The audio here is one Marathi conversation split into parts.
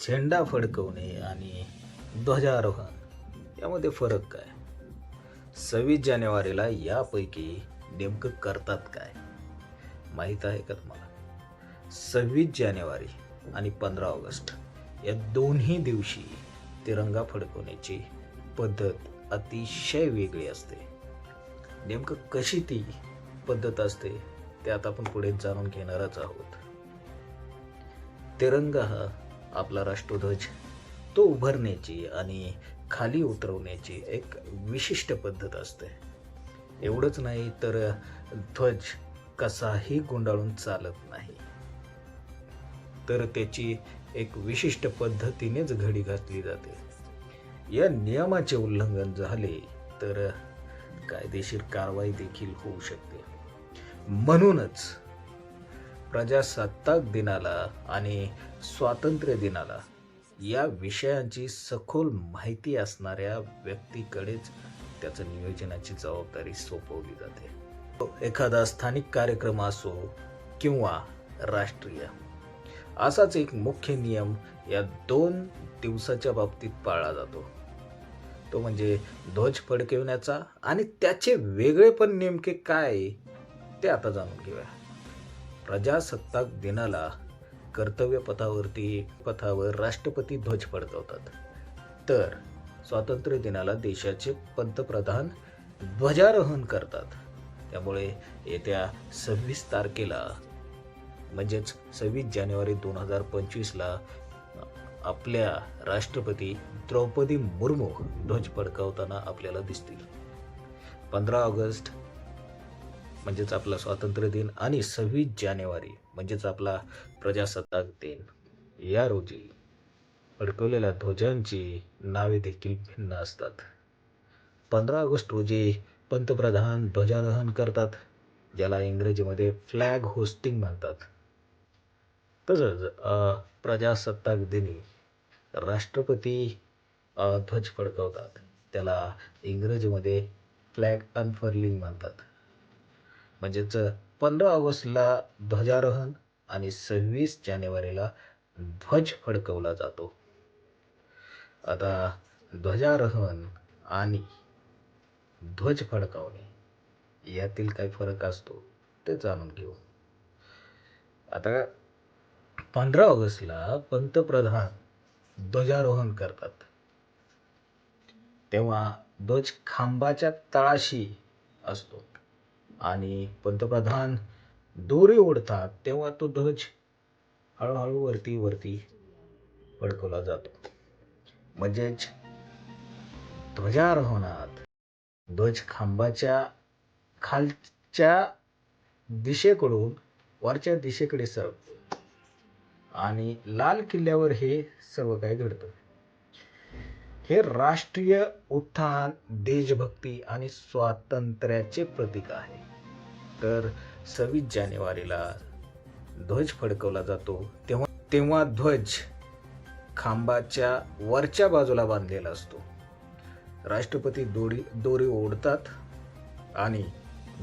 झेंडा फडकवणे आणि ध्वजारोहण यामध्ये फरक काय? सव्वीस जानेवारीला यापैकी नेमकं करतात काय? माहीत आहे का तुम्हाला? सव्वीस जानेवारी आणि पंधरा ऑगस्ट या दोन्ही दिवशी तिरंगा फडकवण्याची पद्धत अतिशय वेगळी असते. नेमकं कशी ती पद्धत असते ते आता आपण पुढे जाणून घेणारच आहोत. तिरंगा हा आपला राष्ट्रध्वज तो उभारण्याची आणि खाली उतरवण्याची एक विशिष्ट पद्धत असते. एवढंच नाही तर ध्वज कसाही गुंडाळून चालत नाही. तर त्याची एक विशिष्ट पद्धतीनेच घडी घातली जाते. या नियमाचे उल्लंघन झाले तर कायदेशीर कारवाई देखील होऊ शकते. म्हणूनच प्रजासत्ताक दिनाला आणि स्वातंत्र्य दिनाला या विषयांची सखोल माहिती असणाऱ्या व्यक्तीकडेच त्याचं नियोजनाची जबाबदारी सोपवली जाते. एखादा स्थानिक कार्यक्रम असो किंवा राष्ट्रीय असाच एक मुख्य नियम या दोन दिवसाच्या बाबतीत पाळला जातो. तो म्हणजे ध्वज फडकविण्याचा आणि त्याचे वेगळेपण नेमके काय ते आता जाणून घेऊया. प्रजासत्ताक दिनाला कर्तव्य पथावरती पथावर राष्ट्रपती ध्वज फडकवतात. तर स्वातंत्र्य दिनाला देशाचे पंतप्रधान ध्वजारोहण करतात. त्यामुळे येत्या सव्वीस तारखेला म्हणजेच सव्वीस जानेवारी दोन हजार पंचवीसला आपल्या राष्ट्रपती द्रौपदी मुर्मू ध्वज फडकावताना आपल्याला दिसतील. पंधरा ऑगस्ट म्हणजेच आपला स्वातंत्र्य दिन आणि सव्वीस जानेवारी म्हणजेच आपला प्रजासत्ताक दिन. या रोजी अडकवलेल्या ध्वजांची नावे देखील भिन्न असतात. पंधरा ऑगस्ट रोजी पंतप्रधान ध्वजारोहण करतात ज्याला इंग्रजीमध्ये फ्लॅग होस्टिंग म्हणतात. तसंच प्रजासत्ताक दिनी राष्ट्रपती ध्वज फडकवतात. त्याला इंग्रजीमध्ये फ्लॅग अनफर्लिंग म्हणतात. म्हणजेच पंधरा ऑगस्टला ध्वजारोहण आणि सव्वीस जानेवारीला ध्वज फडकवला जातो. आता ध्वजारोहण आणि ध्वज फडकावणे यातील काय फरक असतो ते जाणून घेऊ. आता पंधरा ऑगस्टला पंतप्रधान ध्वजारोहण करतात. तेव्हा ध्वज खांबाच्या तळाशी असतो. आणि पंतप्रधान दोरी ओढतात तेव्हा तो ध्वज हळूहळू वरती वरती फडकवला जातो. म्हणजेच ध्वजारोहणात ध्वज खांबाच्या खालच्या दिशेकडून वरच्या दिशेकडे सरतो आणि लाल किल्ल्यावर हे सर्व काही घडतं? हे राष्ट्रीय उत्थान देशभक्ती आणि स्वातंत्र्याचे प्रतीक आहे. तर सव्वीस जानेवारीला ध्वज फडकवला जातो. तेव्हा तेव्हा ध्वज खांबाच्या वरच्या बाजूला बांधलेला असतो. राष्ट्रपती दोरी दोरी ओढतात आणि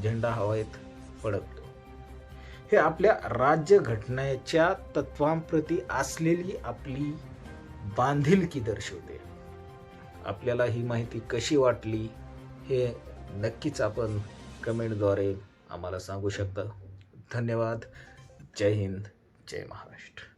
झेंडा हवाईत फडकतो. हे आपल्या राज्यघटनेच्या तत्वांप्रती असलेली आपली बांधिलकी दर्शवते. आपल्याला ही माहिती कशी वाटली हे नक्कीच आपण कमेंटद्वारे आम्हाला सांगू शकता. धन्यवाद. जय हिंद. जय महाराष्ट्र.